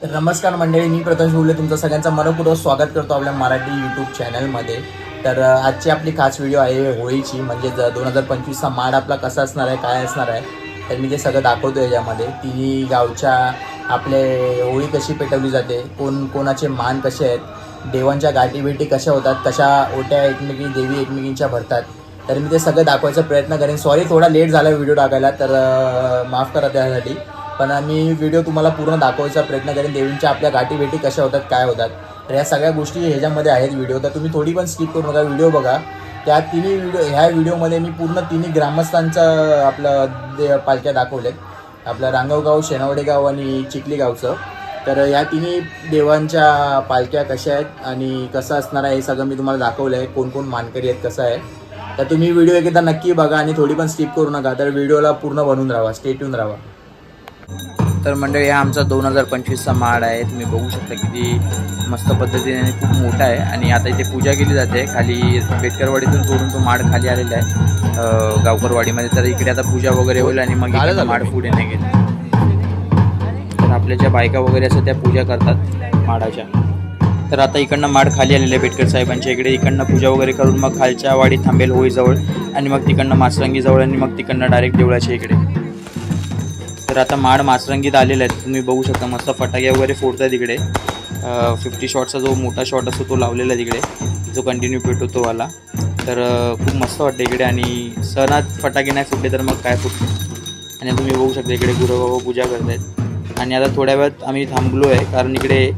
तर नमस्कार मंडळी मी प्रथम शिवले तुमचं सगळ्यांचं मनपूर्वक स्वागत करतो आपल्या मराठी यूट्यूब चॅनलमध्ये तर आजची आपली खास व्हिडिओ आहे होळीची म्हणजे दोन हजार पंचवीसचा माड आपला कसा असणार आहे काय असणार आहे तर मी ते सगळं दाखवतो याच्यामध्ये. तिन्ही गावच्या आपले होळी कशी पेटवली जाते कोण कोणाचे मान कसे आहेत देवांच्या गाठी भेटी कशा होतात कशा ओट्या एकमेकी देवी एकमेकींच्या भरतात तर मी ते सगळं दाखवायचा प्रयत्न करेन. सॉरी थोडा लेट झाला व्हिडिओ टाकायला तर माफ करा त्यासाठी. पण आम्ही व्हिडिओ तुम्हाला पूर्ण दाखवायचा प्रयत्न करेन. देवींच्या आपल्या गाठी भेटी कशा होतात काय होतात. तर या सगळ्या गोष्टी ह्याच्यामध्ये आहेत व्हिडिओ तर तुम्ही थोडी पण स्किप करू नका. व्हिडिओ बघा. त्या तिन्ही व्हिडिओ ह्या व्हिडिओमध्ये मी पूर्ण तिन्ही ग्रामस्थांचं आपलं दे पालख्या दाखवल्यात आपलं रांगवगाव शेणावडेगाव आणि चिखली गावचं तर या तिन्ही देवांच्या पालख्या कशा आहेत आणि कसं असणार आहे हे सगळं मी तुम्हाला दाखवलं आहे. कोण कोण मानकरी आहेत कसं आहे. तर तुम्ही व्हिडिओ एकदा नक्की बघा आणि थोडी पण स्किप करू नका. तर व्हिडिओला पूर्ण बनवून राहा. स्टेट्यून राहा. तर मंडळी हा आमचा दोन हजार पंचवीसचा माड आहे. तुम्ही बघू शकता किती मस्त पद्धतीने आणि खूप मोठा आहे. आणि आता इथे पूजा केली जाते. खाली बेटकरवाडीतून सोडून तो माड खाली आलेला आहे. गावकरवाडीमध्ये. तर इकडे आता पूजा वगैरे होईल आणि मग माड पुढे निघेल तर आपल्या ज्या बायका वगैरे असतात त्या पूजा करतात माडाच्या. तर आता इकडनं माड खाली आलेलं आहे बेटकर साहेबांच्या इकडे. इकडनं पूजा वगैरे करून मग खालच्या वाडीत थांबेल होळीजवळ. आणि मग तिकडनं मासरंगीजवळ आणि मग तिकडनं डायरेक्ट देवळाच्या इकडे. तर आता माड मासरंगीत आलेले आहे तुम्ही बघू शकता मस्त फटाके वगैरे फोडताय तिकडे. फिफ्टी शॉटचा जो मोठा शॉट असतो तो लावलेला आहे तिकडे. जो कंटिन्यू पेटवतो वाला. तर खूप मस्त वाटतं इकडे. आणि सणात फटाके नाही फुटले तर मग काय फुटले आणि तुम्ही बघू शकता इकडे गुरुबाबा पूजा करतायत. आणि आता थोड्या वेळात आम्ही थांबलो आहे कारण इकडे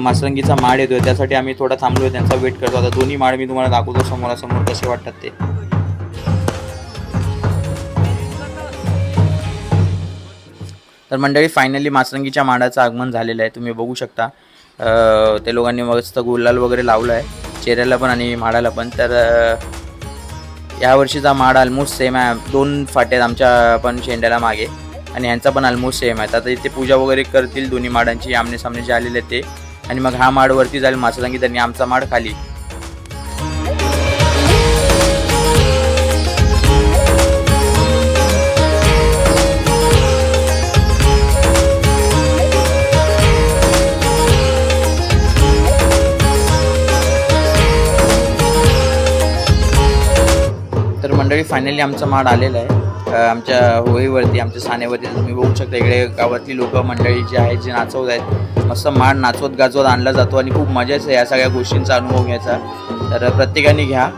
मासरंगीचा माड येतोय. त्यासाठी आम्ही थोडा थांबलो आहे त्यांचा वेट करतो. आता दोन्ही माड मी तुम्हाला दाखवतो समोरासमोर कसे वाटतात ते. तर मंडळी फायनली मासरंगीच्या माडाचं आगमन झालेलं आहे. तुम्ही बघू शकता. ते लोकांनी मस्त गुलाल वगैरे लावला आहे चेहऱ्याला पण आणि माडाला पण. तर यावर्षीचा माड ऑलमोस्ट सेम आहे. दोन फाट्यात आहेत आमच्या पण शेंड्याला मागे. आणि यांचा पण ऑलमोस्ट सेम आहे. तर आता इथे पूजा वगैरे करतील दोन्ही माडांची. आमने सामने जे आलेले ते. आणि मग हा माड वरती जाईल मासरंगी. त्यांनी आमचा माड खाली मंडळी फायनली आमचा माड आलेला आहे. आमच्या होळीवरती आमच्या सानेवरती तुम्ही बघू शकता इकडे गावातली लोक मंडळी जी आहेत जे नाचवत आहेत मस्त माड नाचवत गाजवत आणला जातो आणि खूप मजाच आहे या सगळ्या गोष्टींचा अनुभव घ्यायचा. तर प्रत्येकाने घ्या.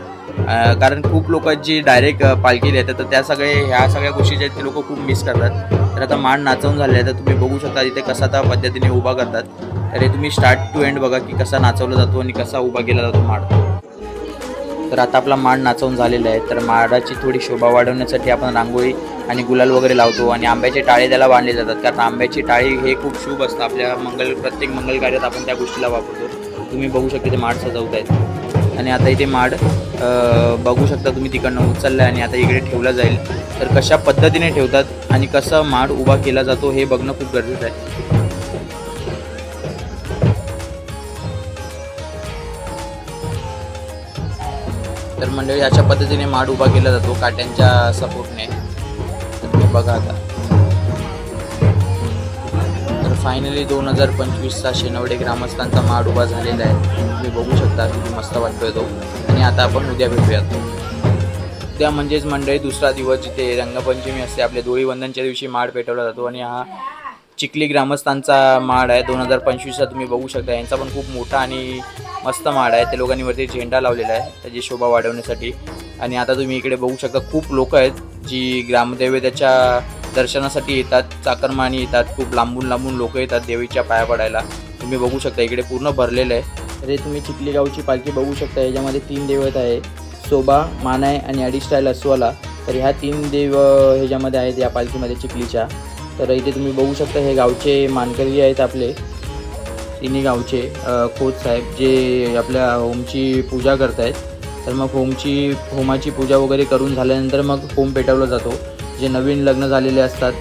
कारण खूप लोक जी डायरेक्ट पालखी येतात तर त्या सगळे ह्या सगळ्या गोष्टी ज्या आहेत ते लोक खूप मिस करतात. तर आता माड नाचवून झाले आहे तर तुम्ही बघू शकता इथे कसा त्या पद्धतीने उभा करतात. तर हे तुम्ही स्टार्ट टू एंड बघा की कसा नाचवला जातो आणि कसा उभा केला जातो माड. तर आता आपला माड नाचवून झालेला आहे. तर माडाची थोडी शोभा वाढवण्यासाठी आपण रांगोळी आणि गुलाल वगैरे लावतो आणि आंब्याचे टाळे त्याला बांधले जातात. कारण आंब्याची टाळी हे खूप शुभ असतं. आपल्या मंगल प्रत्येक मंगल कार्यात आपण त्या गोष्टीला वापरतो. तुम्ही बघू शकता ते माड सजवत आहेत. आणि आता इथे माड बघू शकता तुम्ही तिकडनं उचललं आहे आणि आता इकडे ठेवला जाईल. तर कशा पद्धतीने ठेवतात आणि कसं माड उभा केला जातो हे बघणं खूप गरजेचं आहे. तर मंडळी अशा पद्धतीने माड उभा केला जातो काट्यांच्या सपोर्टने. तर तुम्ही बघा आता. तर फायनली दोन हजार पंचवीसचा शेनवडे ग्रामस्थांचा माड उभा झालेला आहे. तुम्ही बघू शकता किती मस्त वाटतोय तो. आणि आता आपण उद्या भेटूयात. उद्या म्हणजेच मंडळी दुसरा दिवस जिथे रंगपंचमी असते आपल्या दोळीवंदनच्या दिवशी माड पेटवला जातो. आणि हा चिखली ग्रामस्थांचा माड आहे. दोन हजार पंचवीसचा तुम्ही बघू शकता. यांचा पण खूप मोठा आणि मस्त माड आहे. त्या लोकांनी वरती झेंडा लावलेला आहे. त्याची शोभा वाढवण्यासाठी. आणि आता तुम्ही इकडे बघू शकता खूप लोक आहेत जी ग्रामदेवतेच्या दर्शनासाठी येतात चाकरमानी येतात. खूप लांबून लांबून लोक येतात देवीच्या पाया पडायला. तुम्ही बघू शकता इकडे पूर्ण भरलेलं आहे. तर हे तुम्ही चिखली गावची पालखी बघू शकता. याच्यामध्ये तीन देवत आहे. सोबा मानाय आणि अडिस्टाईल अस्वाला. तर ह्या तीन देव ह्याच्यामध्ये आहेत या पालखीमध्ये चिखलीच्या. तर इथे तुम्ही बघू शकता हे गावचे मानकरी आहेत आपले. तिन्ही गावचे खोत साहेब जे आपल्या होमची पूजा करतायत. तर मग होमची होमाची पूजा वगैरे करून झाल्यानंतर मग होम पेटवला जातो. जे नवीन लग्न झालेले असतात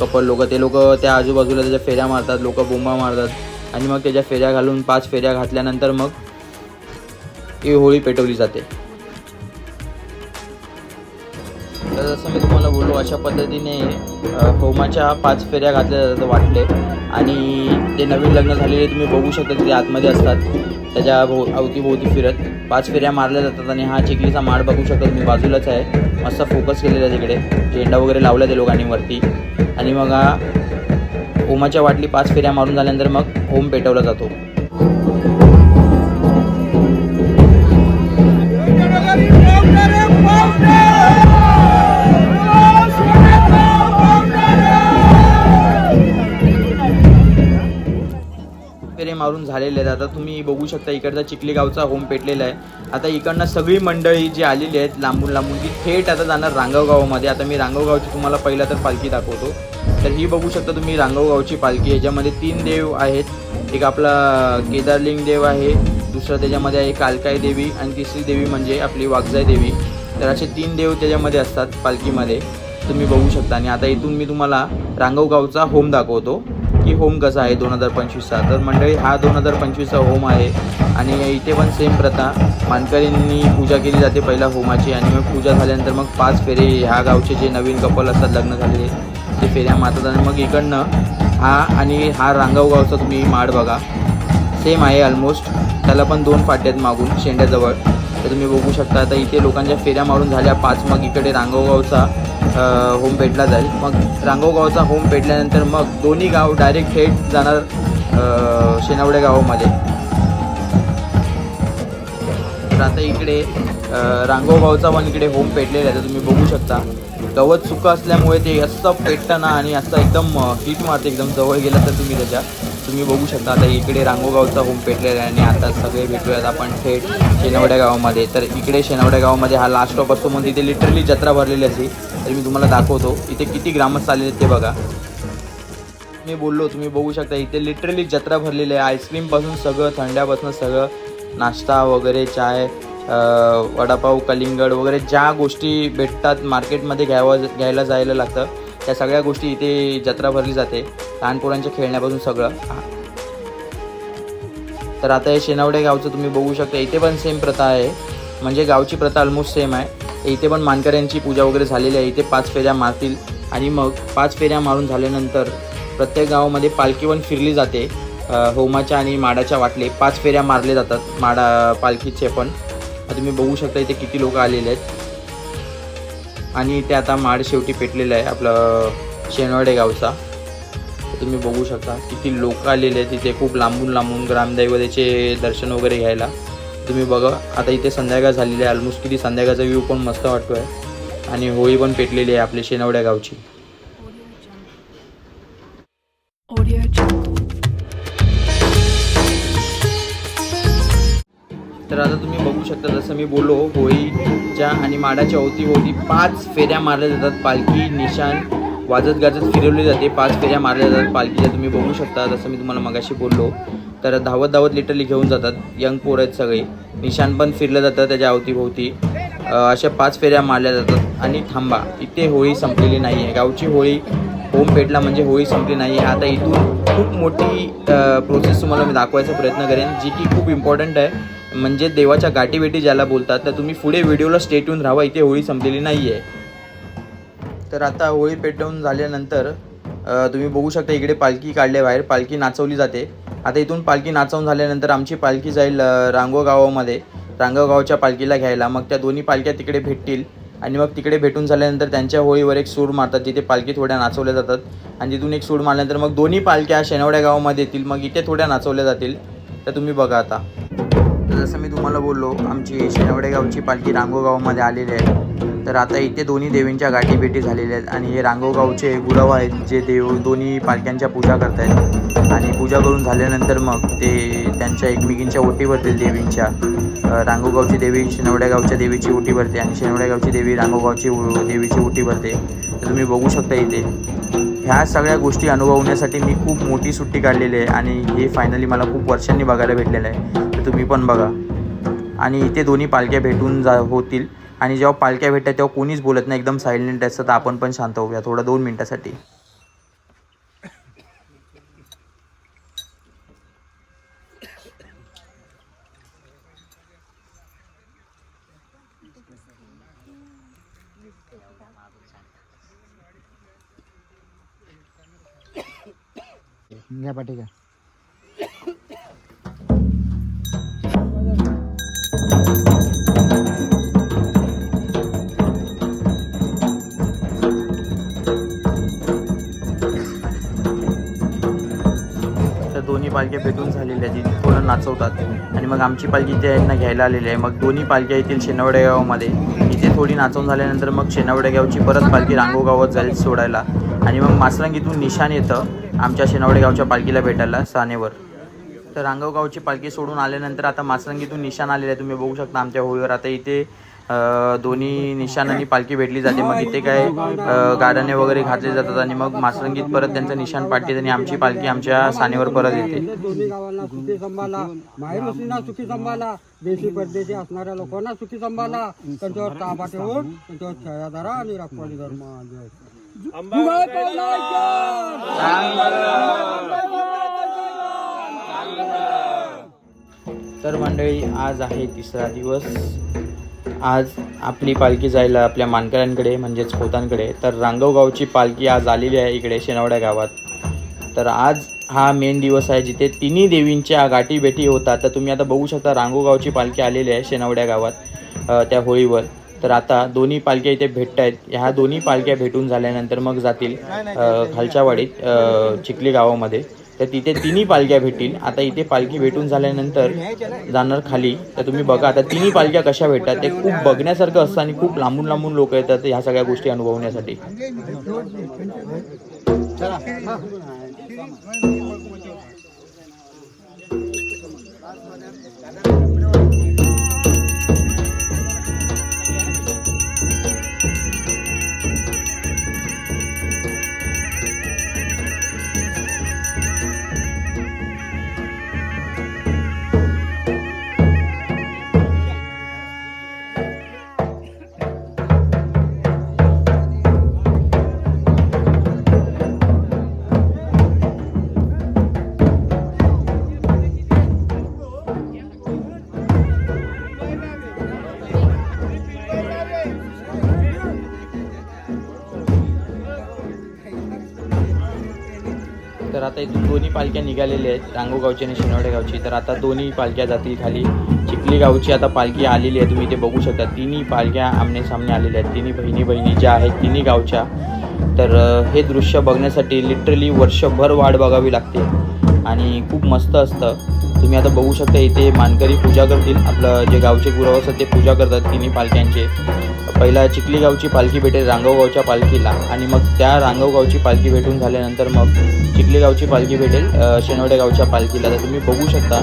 कपल लोक ते लोक त्या आजूबाजूला त्याच्या फेऱ्या मारतात लोक बोंबा मारतात. आणि मग त्याच्या फेऱ्या घालून पाच फेऱ्या घातल्यानंतर मग ही होळी पेटवली जाते. जसं मी तुम्हाला बोललो अशा पद्धतीने होमाच्या पाच फेऱ्या घातल्या जातात वाटले. आणि ते नवीन लग्न झालेले तुम्ही बघू शकता तिथे आतमध्ये असतात त्याच्या भो अवतीभोवती फिरत. पाच फेऱ्या मारल्या जातात आणि हा चिखलीचा माड बघू शकता तुम्ही. बाजूलाच आहे. मस्त फोकस केलेला आहे तिकडे. झेंडा वगैरे लावला ते लोकांनी वरती. आणि मग हा होमाच्या वाटली पाच फेऱ्या मारून झाल्यानंतर मग होम पेटवला जातो. मारून झालेले आहेत. आता तुम्ही बघू शकता इकडचा चिखली गावचा होम पेटलेला आहे. आता इकडनं सगळी मंडळी जी आलेली आहेत लांबून लांबून ती थेट आता जाणार रांगवगावमध्ये आता मी रांगवगावची तुम्हाला पहिला तर पालखी दाखवतो. तर ही बघू शकता तुम्ही रांगवगावची पालखी याच्यामध्ये तीन देव आहेत. एक आपला केदारलिंग देव आहे दुसरं त्याच्यामध्ये आहे कालकाई देवी आणि तिसरी देवी म्हणजे आपली वागजाई देवी. तर असे तीन देव त्याच्यामध्ये असतात पालखीमध्ये. तुम्ही बघू शकता. आणि आता इथून मी तुम्हाला रांगवगावचा होम दाखवतो. की होम कसा आहे दोन हजार पंचवीसचा. तर मंडळी हा दोन हजार पंचवीसचा होम आहे. आणि इथे पण सेम प्रथा. मानकरींनी पूजा केली जाते पहिला होमाची आणि मग पूजा झाल्यानंतर मग पाच फेरे. ह्या गावचे जे नवीन कपल असतात लग्न झालेले ते फेऱ्या मारतात आणि मग इकडनं हा आणि हा रांगाव गावचा तुम्ही माड बघा. सेम आहे ऑलमोस्ट त्याला पण दोन फाट्यात आहेत मागून शेंड्याजवळ. तर तुम्ही बघू शकता. आता इथे लोकांच्या फेऱ्या मारून झाल्या. पाच मग इकडे रांगोगावचा होम पेटला जाईल. मग रांगोगावचा होम पेटल्यानंतर मग दोन्ही गाव डायरेक्ट थेट जाणार शेनावडे गावामध्ये. तर आता इकडे रांगोगावचा पण इकडे होम पेटलेला आहे. तर तुम्ही बघू शकता. गवत सुकं असल्यामुळे ते असं पेटताना आणि असं एकदम हीट मारते एकदम जवळ गेला तर तुम्ही त्याच्या. तुम्ही बघू शकता आता इकडे रांगोगावचा होम पेटलेला आहे आणि आता सगळे भेटूयात आपण थेट शेनवड्या गावामध्ये. तर इकडे शेनवड्या गावामध्ये हा लास्ट स्टॉप असतो मग तिथे लिटरली जत्रा भरलेली असते तर मी तुम्हाला दाखवतो इथे किती ग्रामस्थ आलेले आहेत ते बघा. मी बोललो तुम्ही बघू शकता इथे लिटरली जत्रा भरलेली आहे. आईस्क्रीमपासून सगळं थंड्यापासून सगळं नाश्ता वगैरे चाय वडापाव कलिंगड वगैरे ज्या गोष्टी भेटतात मार्केटमध्ये घ्यावं घ्यायला जायला लागतं. त्या सगळ्या गोष्टी इथे जत्रा भरली जाते. लहानपोरांच्या खेळण्यापासून सगळं. तर आता हे शेनावडे गावचं तुम्ही बघू शकता. इथे पण सेम प्रथा आहे. म्हणजे गावची प्रथा ऑलमोस्ट सेम आहे. इथे पण मानकऱ्यांची पूजा वगैरे झालेली आहे. इथे पाच फेऱ्या मारतील. आणि मग पाच फेऱ्या मारून झाल्यानंतर प्रत्येक गावामध्ये पालखी पण फिरली जाते. होमाच्या आणि माडाच्या वाटले. पाच फेऱ्या मारले जातात. माडा पालखीचे पण. तुम्ही बघू शकता इथे किती लोक आलेले आहेत. आणि इथे आता माड शेवटी पेटलेलं आहे आपलं शेनवाडे गावचा. तुम्ही बघू शकता किती लोक आलेले आहेत तिथे खूप लांबून लांबून ग्रामदैवतेचे दर्शन वगैरे घ्यायला. तुम्ही बघा आता इथे संध्याकाळ झालेली आहे ऑलमोस्ट किती संध्याकाळचा व्ह्यू पण मस्त वाटतो आहे आणि होळी पण पेटलेली आहे आपली शेनवड्या गावची. तर आता तुम्ही बघू शकता. जसं मी बोललो होळीच्या आणि माडाच्या अवतीभोवती पाच फेऱ्या मारल्या जातात. पालखी निशाण वाजत गाजत फिरवली जाते. पाच फेऱ्या मारल्या जातात पालखीच्या. तुम्ही बघू शकता. जसं मी तुम्हाला मगाशी बोललो तर धावत धावत लिटरली घेऊन जातात. यंग पोर आहेत सगळे. निशाण पण फिरलं जातं त्याच्या अवतीभोवती. अशा पाच फेऱ्या मारल्या जातात. आणि थांबा इथे होळी संपलेली नाही आहे गावची होळी होम पेटला म्हणजे होळी संपली नाही आहे आता इथून खूप मोठी प्रोसेस तुम्हाला मी दाखवायचा प्रयत्न करेन जी की खूप इम्पॉर्टंट आहे. म्हणजे देवाच्या गाठीभेटी ज्याला बोलतात तर तुम्ही पुढे व्हिडिओला स्टेट येऊन राहा इथे होळी संपलेली नाही आहे तर आता होळी पेटवून झाल्यानंतर तुम्ही बघू शकता इकडे पालखी काढले बाहेर पालखी नाचवली जाते. आता इथून पालखी नाचवून झाल्यानंतर आमची पालखी जाईल रांगो गावामध्ये. रांगो गावच्या पालखीला घ्यायला. मग त्या दोन्ही पालख्या तिकडे भेटतील. आणि मग तिकडे भेटून झाल्यानंतर त्यांच्या होळीवर एक सूर मारतात जिथे पालखी थोड्या नाचवल्या जातात. आणि तिथून एक सूर मारल्यानंतर मग दोन्ही पालख्या शेनवड्या गावामध्ये येतील. मग इथे थोड्या नाचवल्या जातील. तर तुम्ही बघा आता. तुम्हाला बोललो आमची शेनवडे गावची पालखी रांगोगावमध्ये आलेली आहे. तर आता इथे दोन्ही देवींच्या गाठीभेटी झालेल्या आहेत आणि हे रांगोगावचे गुरव आहेत जे देव दोन्ही पालख्यांच्या पूजा करत आहेत आणि पूजा करून झाल्यानंतर मग ते त्यांच्या एकमेकींच्या ओटी भरतील देवींच्या. रांगोगावची देवी शेनवड्या गावच्या देवीची ओटी भरते आणि शेनवड्या गावची देवी रांगोगावची देवीची ओटी भरते. तर तुम्ही बघू शकता इथे. ह्या सगळ्या गोष्टी अनुभवण्यासाठी मी खूप मोठी सुट्टी काढलेली आहे आणि हे फायनली मला खूप वर्षांनी बघायला भेटलेलं आहे. तर तुम्ही पण बघा. आणि इथे दोन्ही पालख्या भेटून जा होतील. आणि जेव्हा पालख्या भेटतात तेव्हा कोणीच बोलत नाही एकदम सायलेंट असतं तर आपण पण शांत होऊया थोडं दोन मिनटासाठी. पाठी का पालख्या भेटून झालेल्या आहेत तिथे थोडं नाचवतात. आणि मग आमची पालखी ते यांना घ्यायला आलेली आहे. मग दोन्ही पालख्या येतील शेनवडे गावामध्ये इथे थोडी नाचवून झाल्यानंतर मग शेनवडे गावची परत पालखी रांगो गावात जाईल सोडायला. आणि मग मासरंगीतून निशाण येतं आमच्या शेनवडे गावच्या पालखीला भेटायला सानेवर. तर रांगवगावची पालखी सोडून आल्यानंतर आता मासरंगीतून निशाण आलेलं आहे. तुम्ही बघू शकता आमच्या होळीवर. आता इथे दोन्ही निशाणांनी पालखी भेटली जाते. मग इथे काय गाड्याने वगैरे घातले जातात आणि मग मासरंगीत परत त्यांचं निशाण पाडते आणि आमची पालखी आमच्या सानेवर परत येते. दोन्ही गावांना सुखी संभाला. माहेरवासींना सुखी संभाला. देशी परदेशी असणाऱ्या लोकांना सुखी संभाला. त्यांच्यावर ताबा ठेवून त्यांच्यावर छाया धरा आणि राखवाडी धर्म. तर मंडळी आज आहे तिसरा दिवस. आज आपली पालखी जायला आपल्या मानकऱ्यांकडे म्हणजेच खोतांकडे तर रांगव गावची पालखी आज आलेली आहे इकडे शेनवड्या गावात. तर आज हा मेन दिवस आहे जिथे तिन्ही देवींच्या गाठीभेटी होतात. तर तुम्ही आता बघू शकता रांगोगावची पालखी आलेली आहे शेनवड्या गावात त्या होळीवर. तर आता दोन्ही पालख्या इथे भेटत आहेत. ह्या दोन्ही पालख्या भेटून झाल्यानंतर मग जातील खालच्यावाडीत खालच्या वाडीत चिखली गावामध्ये. तर तिथे तिन्ही पालख्या भेटतील. आता इथे पालखी भेटून झाल्यानंतर जाणार खाली. तर तुम्ही बघा आता तिन्ही पालख्या कशा भेटतात. ते खूप बघण्यासारखं असतं आणि खूप लांबून लांबून लोक येतात ह्या सगळ्या गोष्टी अनुभवण्यासाठी. तर आता इथून दोन्ही पालख्या निघालेल्या आहेत. रांगोगावची आणि शिनवडे गावची. तर आता दोन्ही पालख्या जातील खाली. चिखली गावची आता पालखी आलेली आहे. तुम्ही ते बघू शकता. तिन्ही पालख्या आमने सामने आलेल्या आहेत. तिन्ही बहिणी बहिणी ज्या आहेत तिन्ही गावच्या. तर हे दृश्य बघण्यासाठी लिटरली वर्षभर वाट बघावी लागते. आणि खूप मस्त असतं. तुम्ही आता बघू शकता इथे मानकरी पूजा करतील. आपलं जे गावचे गुरव असतात ते पूजा करतात तिन्ही पालख्यांचे. पहिला चिखली गावची पालखी भेटेल रांगवगावच्या पालखीला आणि मग त्या रांगवगावची पालखी भेटून झाल्यानंतर मग चिखली गावची पालखी भेटेल अ, शेनवडे गावच्या पालखीला. तर तुम्ही बघू शकता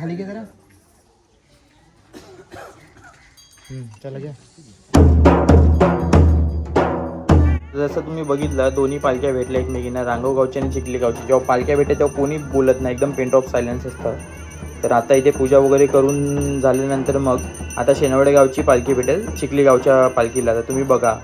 खाली घे जरा. चला घ्या. जसं तुम्ही बघितलं दोन्ही पालख्या भेटल्या एकमेकींना. रांगव गावची आणि चिखली गावची. जेव्हा पालख्या भेटल्या तेव्हा कोणी बोलत नाही. एकदम पेंट ऑफ सायलेन्स असतं. तर आता इथे पूजा वगैरे करून झाल्यानंतर मग आता शेनवडे गावची पालखी भेटेल. चिखली गावच्या पालखीला. तर तुम्ही बघा.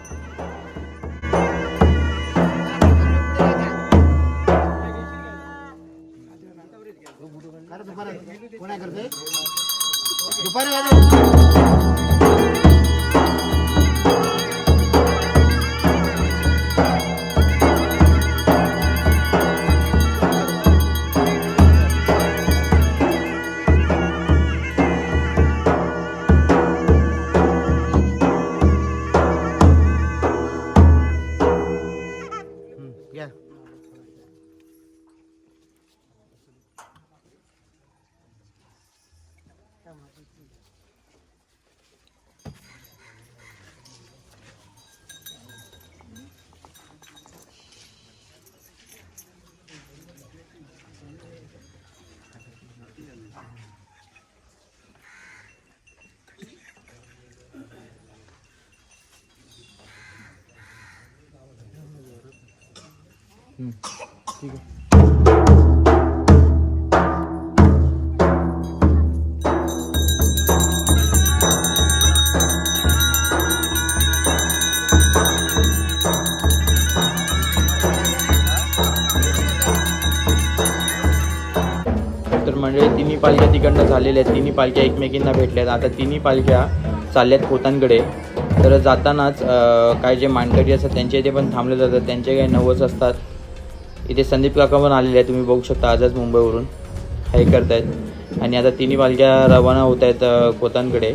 ठीक आहे तर म्हणजे तिन्ही पालख्या तिकडनं झालेल्या आहेत. तिन्ही पालख्या एकमेकींना भेटल्या आहेत आता तिन्ही पालख्या चालल्यात खोतांकडे तर जातानाच काय जे मानकरी असतात त्यांच्या इथे पण थांबले जातात. त्यांचे काही नवस असतात. इथे संदीप काका पण आलेले आहेत. तुम्ही बघू शकता आजच मुंबईवरून हे करतायत. आणि आता तिन्ही पालख्या रवाना होत आहेत कोतांकडे खोतांकडे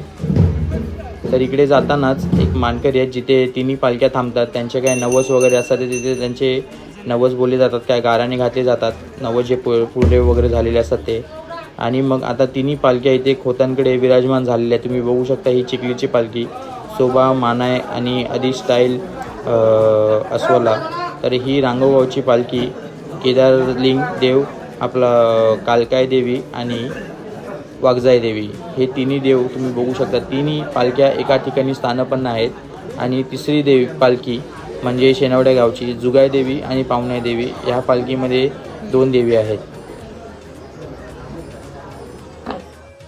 तर इकडे जातानाच एक मानकरी आहेत जिथे तिन्ही पालख्या थांबतात. त्यांचे काय नवस वगैरे असतात ते तिथे त्यांचे नवस बोलले जातात काय गाराने घातले जातात. नवस जे पु पुढे वगैरे झालेले असतात ते. आणि मग आता तिन्ही पालख्या इथे खोतांकडे विराजमान झालेल्या आहेत. तुम्ही बघू शकता ही चिखलीची पालखी शोभा मानाय आणि अधिस्टाईल स्टाईल अस्वला. तर ही रांगोगावची पालखी केदारलिंग देव आपला कालकाय देवी आणि वाघजाई देवी. हे तिन्ही देव तुम्ही बघू शकता. तिन्ही पालख्या एका ठिकाणी स्थानपन्न आहेत. आणि तिसरी देवी पालखी म्हणजे शेनावड्या गावची जुगाय देवी आणि पावनाई देवी ह्या पालखीमध्ये दोन देवी आहेत.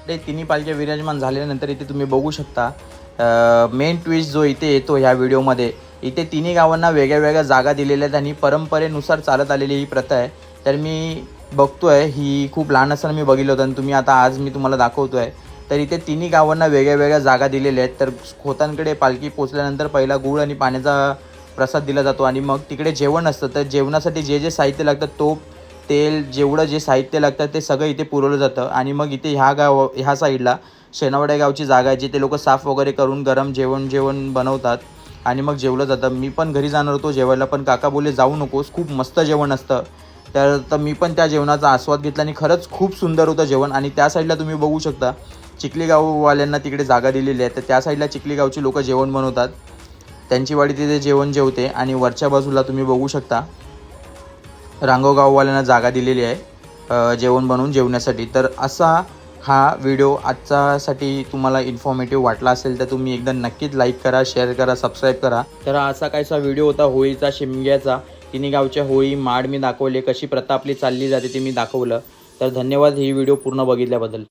ते तिन्ही पालख्या विराजमान झाल्यानंतर इथे तुम्ही बघू शकता मेन ट्विस्ट जो इथे येतो ह्या व्हिडिओमध्ये इथे तिन्ही गावांना वेगळ्या वेगळ्या जागा दिलेल्या आहेत आणि परंपरेनुसार चालत आलेली ही प्रथा आहे. तर मी बघतोय ही खूप लहान असताना मी बघितलं होतं आणि तुम्ही आता आज मी तुम्हाला दाखवतोय. तर इथे तिन्ही गावांना वेगळ्या वेगळ्या जागा दिलेल्या आहेत. तर खोतांकडे पालखी पोचल्यानंतर पहिला गुळ आणि पाण्याचा प्रसाद दिला जातो आणि मग तिकडे जेवण असतं. तर जेवणासाठी जे जे साहित्य लागतं तो तेल जेवढं जे साहित्य लागतं ते सगळं इथे पुरवलं जातं. आणि मग इथे ह्या गाव ह्या साईडला शेनावड्या गावची जागा आहे जिथे लोक साफ वगैरे करून गरम जेवण जेवण बनवतात. आणि मग जेवलं जातं. मी पण घरी जाणार होतो जेवायला पण काका बोलले जाऊ नकोस खूप मस्त जेवण असतं. तर तर मी पण त्या जेवणाचा आस्वाद घेतला आणि खरंच खूप सुंदर होतं जेवण. आणि त्या साईडला तुम्ही बघू शकता चिखलीगाववाल्यांना तिकडे जागा दिलेली आहे. तर त्या साईडला चिखलीगावची लोकं लोक जेवण बनवतात. त्यांची वाडी तिथे जेवण जेवते. आणि वरच्या बाजूला तुम्ही बघू शकता रांगोगाववाल्यांना जागा दिलेली आहे जेवण बनवून जेवण्यासाठी. तर असा हा व्हिडिओ आजच्यासाठी तुम्हाला इन्फॉर्मेटिव्ह वाटला असेल तर तुम्ही एकदा नक्कीच लाईक करा शेअर करा सबस्क्राईब करा. तर असा काहीसा व्हिडिओ होता होळीचा शिमग्याचा. तिन्ही गावच्या होळी माड मी दाखवले कशी प्रथा आपली चालली जाते ते मी दाखवलं. तर धन्यवाद ही व्हिडिओ पूर्ण बघितल्याबद्दल.